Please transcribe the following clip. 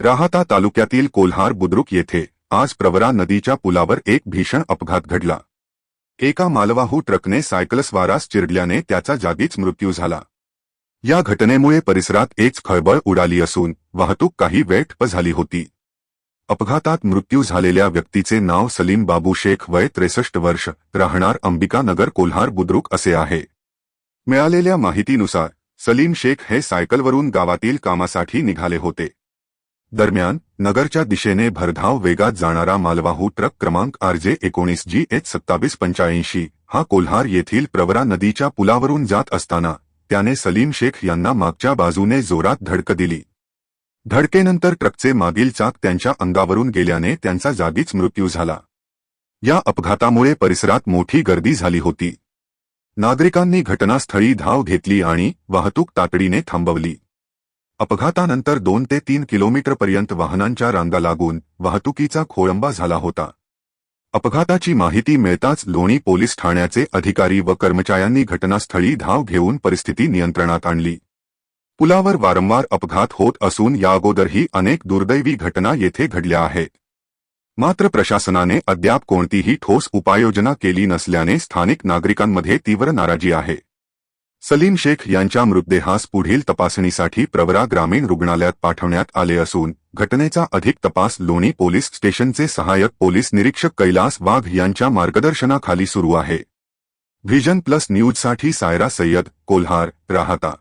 राहाता तालुक्यातील कोल्हार बुद्रुक येथे आज प्रवरा नदीच्या पुलावर एक भीषण अपघात घडला. एका मालवाहू ट्रकने सायकलस्वारास चिरडल्याने त्याचा जागीच मृत्यू झाला. या घटनेमुळे परिसरात एक खळबळ उडाली असून वाहतूक काही वेळ झाली होती. अपघातात मृत्यू झालेल्या व्यक्तीचे नाव सलीम बाबू शेख वय त्रेसष्ट वर्ष राहणार अंबिकानगर कोल्हार बुद्रुक असे आहे. मिळालेल्या माहितीनुसार सलीम शेख हे सायकलवरून गावातील कामासाठी निघाले होते. दरम्यान नगरच्या दिशेने भरधाव वेगात जाणारा मालवाहू ट्रक क्रमांक आरजे एकोणीस जी एच सत्तावीस पंच्याऐंशी हा कोल्हार येथील प्रवरा नदीच्या पुलावरून जात असताना त्याने सलीम शेख यांना मागच्या बाजूने जोरात धडक दिली. धडकेनंतर ट्रकचे मागील चाक त्यांच्या अंगावरून गेल्याने त्यांचा जागीच मृत्यू झाला. या अपघातामुळे परिसरात मोठी गर्दी झाली होती. नागरिकांनी घटनास्थळी धाव घेतली आणि वाहतूक तातडीने थांबवली. अपघातानंतर दोन ते तीन किलोमीटरपर्यंत वाहनांच्या रांगा लागून वाहतुकीचा खोळंबा झाला होता. अपघाताची माहिती मिळताच लोणी पोलीस ठाण्याचे अधिकारी व कर्मचाऱ्यांनी घटनास्थळी धाव घेऊन परिस्थिती नियंत्रणात आणली. पुलावर वारंवार अपघात होत असून या अगोदरही अनेक दुर्दैवी घटना येथे घडल्या आहेत. मात्र प्रशासनाने अद्याप कोणतीही ठोस उपाययोजना केली नसल्याने स्थानिक नागरिकांमध्ये तीव्र नाराजी आहे. सलीम शेख यांच्या मृतदेहास पुढील तपासणीसाठी प्रवरा ग्रामीण रुग्णालयात पाठवण्यात आले असून घटनेचा अधिक तपास लोणी पोलीस स्टेशनचे सहायक पोलीस निरीक्षक कैलास वाघ यांच्या मार्गदर्शनाखाली सुरू आहे. व्हिजन प्लस न्यूजसाठी सायरा सय्यद कोल्हार राहता.